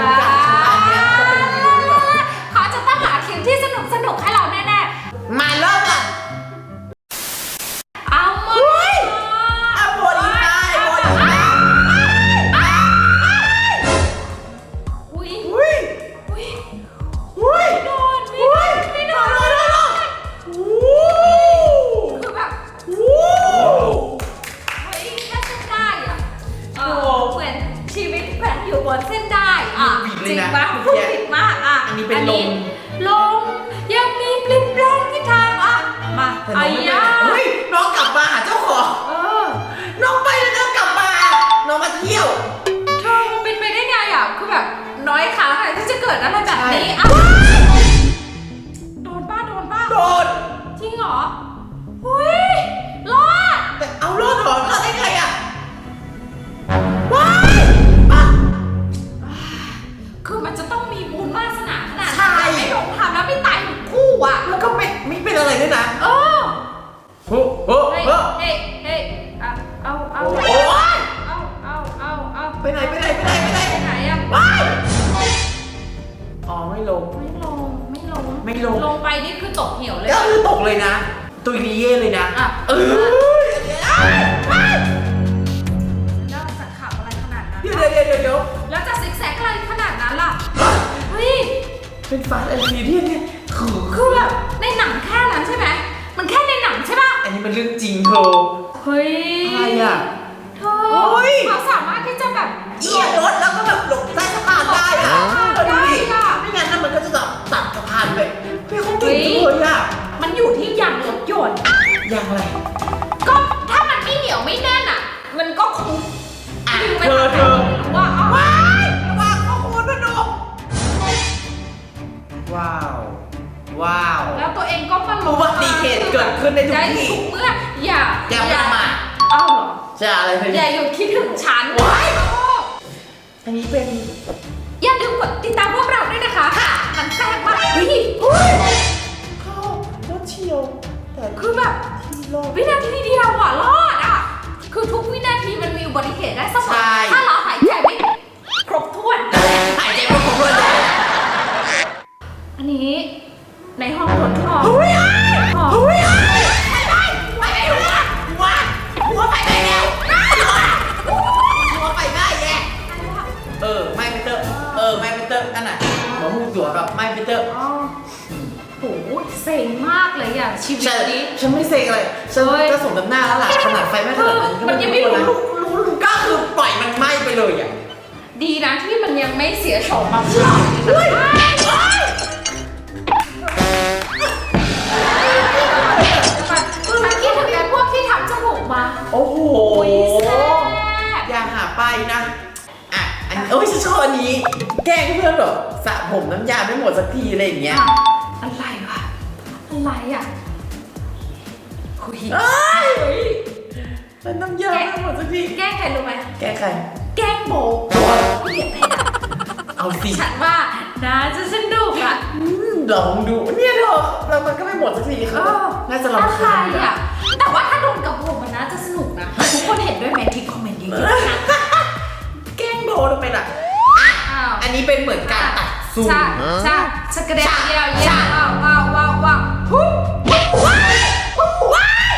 ลืมกันอันเนี้ยก็เป็นวิดีโอที่แบบเขาจะต้องหาทีมที่สนุกสนุกๆให้เราแน่มาเริ่มกัน ๆ เอาหมดอะโบดีได้โบดีได้ อุ้ยอุ้ยอุ้ยอุ้ยโดนไม่โดนไม่โดนโดนโดนโดนคือแบบโอ้เฮ้ยแค่เส้นได้อะเอโอ้อเหมือนชีวิตแขวนอยู่บนเส้นได้อะผิด จเลยริงนะปะพูดผิดมากอะอันนี้เป็นลมลมยังมีปลิมแปลงที่ทางอะมาแต่น้ไอ้องไม่ไปยาไหนเฮ้ยน้องกลับมาหาเจ้าของเออน้องไปแล้วน้องกลับมา น้องมาเที่ยวเธอมันเป็นไปได้ไงอะคือแบบน้อยครั้งอะที่จะเกิดอะไรแบบนี้ใช่อะ ไปไหนไปไหนไปไหนไปไหนไปไหนอะว้ายอ๋อไม่ลง ไม่ลง ไม่ลง ไม่ลง ลงไปนี่คือตกเหี่ยวเลย ก็คือตกเลยนะ ตุยนี้เย่เลยนะอะ เอออันเนี้ยอ้ายว้ายแล้วจะขับอะไรขนาดนั้นเดี๋ยวเดี๋ยวเดี๋ยวเดี๋ยวแล้วจะซิกแซกอะไรขนาดนั้นล่ะ เฮ้ย เป็นฟาสต์แอนด์ฟิวเรียสเนี่ยคือคือแบบในหนังแค่นั้นใช่ไหม มันแค่ในหนังใช่ป่ะ อันนี้มันเรื่องจริงเธอเฮ้ย อะไรอะ เธโอ้อยเขาสามารถที่จะแบบเอียงรถแล้วก็แบบหลบใต้สะพานได้อะได้เออดูดิอะไม่งั้นน่ะมันก็จะแบบตัดสะพานไปเฮ้ยเขาเก่งจังเลยอะมันอยู่ที่ยางรถยนต์อย่างไร ก็ถ้ามันไม่เหนียวไม่แน่นอะ มันก็คงอะดึงไปเธอทางไหนเธอ ว่าเอาว้ายระวังข้อมูลพนมว้าว ว้าวแล้วตัวเองก็มาลอุงบัติเหตุเกิดขึ้นในทุกได้ที่ ทุกเมื่ออย่าอย่าประมาท เอาเหรอจะอะไรเธออย่าหยุดคิดถึงฉันว้ายโอ้อันนี้เป็น อย่าลืมกดติดตามพวกเราด้วยนะคะค่ะมันแซ่บมากเฮ้ยเข้ารถเฉียวแต่คือแบบที่รอดวินาทีเดียวอะรอดอะ คือทุกวินาทีมันมีอุบัติเหตุได้เสมอใช่ ถ้าเรา นเตอร์อันน่ะหัวหูตัวกับไม่เป็นเตอร์อ๋อโหเซ็งมากเลยอะชีวิตฉันนี้ฉันไม่เซ็งเลยฉันเฮ้ยก็สมน้ำหน้าแล้วล่ะขนาดไฟไม่ขนาดนั้นมันยังไม่รู้รู้รู้รู้ก็คือปล่อยมันไหม้ไปเลยอะดีนะที่มันยังไม่เสียโฉมมาเพื่อนฉันคิดถึงแต่พวกที่ทำจมูกมาโอ้โหโอ้ยแซ่บอย่าหาไปนะ อะ อันนี้โอ้ยฉันชอบอันนี้แก ล้งเพื่อนแบบสระผมน้ำยาไม่หมดสักทีอะไรอย่างเงี้ยอะไรวะ อะไรอะคุยเอ้ยมันน้ำยาไม่หมดสักทีแกล้งใครรู้ไหมแกล้งใคร แกล้งโบเกลียดเลยอะเอาสิฉันว่าน่าจะสนุกอะอืมลองดูเนี่ยเธอแล้วมันก็ไม่หมดสักทีเอเขาอน่าจะลอะองไรคืนอะแต่ว่าถ้าโดนกับผมมันน่าจะสนุกนะทุกคนเห็นด้วยไหมที่คอมเมนต์เยอะๆนะแกล้งโบทำไมล่ะ อ้าวอันนี้เป็นเหมือนการตัดซูมใช่ใช่สกเดนเยียวเยียวว้าวว้าวว้าวว้าวฮู้ฮู้ว้ายฮู้ว้าย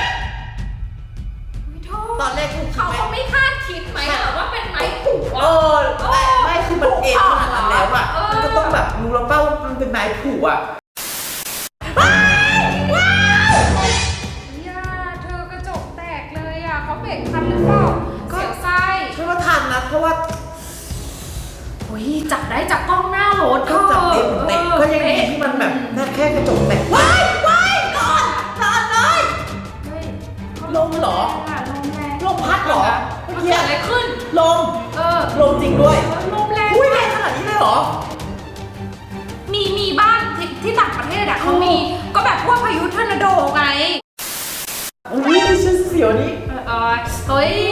ไม่โทษตอนแรกกูคิเขาดไหมเขาไม่คาดคิดไหมเหรอว่าเป็นไม้ผูกเออไม่ไม่คือมันเอ็นขนาดนั้นแล้วอะเออมันก็ต้องแบบรู้แล้วเป้าว่ามันเป็นไม้ผูกอะย่าเธอกระจกแตกเลยอะเขาเบรกทันหรือเปล่าเสียวไส้ ฉันว่าทันนะเพราะว่าโอ้ยจับได้จากกล้องหน้ารถก็จับเต็มเต็มก็ยังดีที่มันแบบน่าแค่กระจกแตกว้ายว้ายนอนนอนเลยเฮ้ยลมเหรอ ลมแรงลมพัดเหรอเมื่มัอนกี้เกิดอะไรขึ้น ลม เออ ลมจริงด้วย ลมแรงอุ้ยแรงขนาดนี้เลยเหรอ มีมีบ้านที่ที่ต่างประเทศอะเขามี ก็แบบพวกพายุทอร์นาโดไงอุ้ยฉันเสียวนี่เออเออเฮ้ยอุ้ย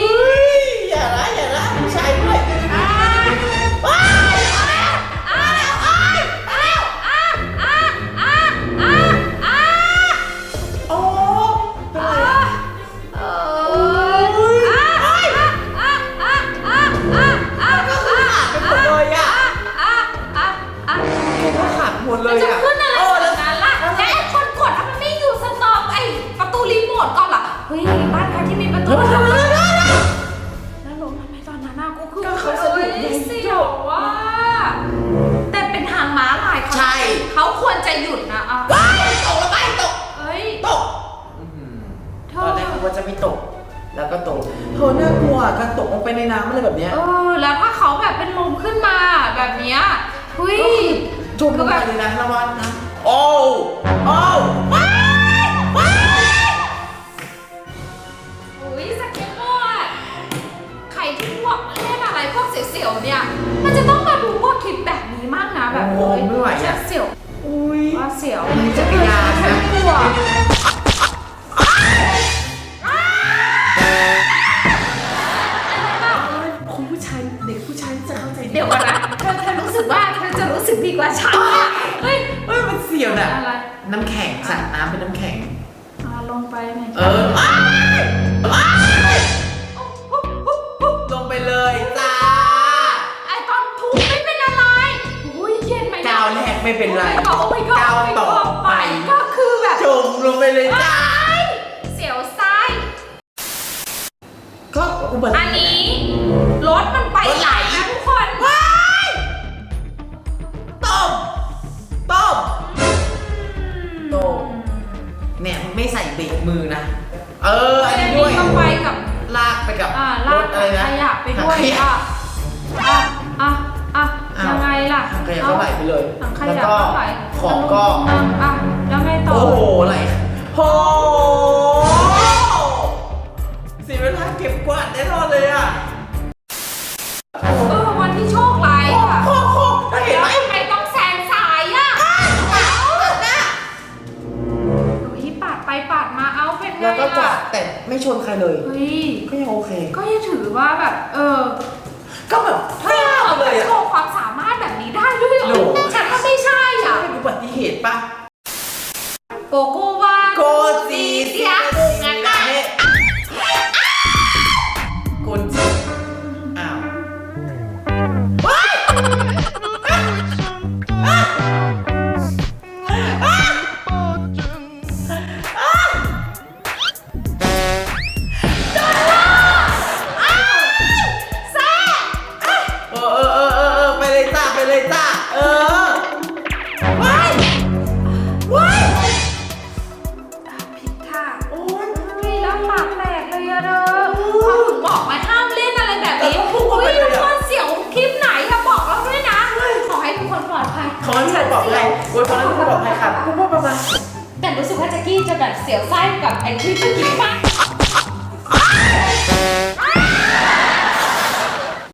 ว่าจะไม่ตก แล้วก็ตกเธอน่ากลัวอะการตกลงไปในน้ำอะไรแบบเนี้ยเออ แล้วถ้าเขาแบบเป็นลมขึ้นมาแบบเนี้ยหุย จมลงไปเลยนะระวังนะ โอ้โอ้ น้ำแข็งสระน้ำเป็นน้ำแข็ง อ่าลงไปไหนเออว้ายว้ายลงไปเลยจ้าไอตอนถูกไม่เป็นอะไรอุ้ยเย็นไหมก้าวแรกไม่เป็นไรโอ้ my god ก้าวต่อไปก็คือแบบจมลงไปเลยจ้าเสียวซ้าย ก็อุบัติอันเหตุนี้รถมันไปไหล ม่ใส่เบรกมือนะ เออ อันนี้ด้วยก็ไปกับ ลากไปกับอ่ารลากถอะไรนะขยะไปด้วยถังขยะอะอะอะอะอ้าวยังไงล่ะถังขยะก็ไหลไปเลยถังขแล้วยะก็ก็ไหลของก็อะอะแล้วไงต่อ โอ้โหไหลโอ้โหเสียเวลาเก็บกวาดแน่นอนเลยอะ เป็นไงแล้วก็จะล่ะแต่ไม่ชนใครเลย เฮ้ยก็ยังโอเค ก็ยังถือว่าแบบ เออก็แบบเธอฟ้าวเลยโชอะว์ความสามารถแบบนี้ได้ด้วยเหรหนูอฉันว่าไม่ใช่อะเป็นอุบัติเหตุปะโกโกวาโกจีเสีย อบคุณพ่อประแต่รู้สึกว่าแจ็คกี้จะแบบเสียวไส้กับไอ้คลิปเมื่อกี้มาก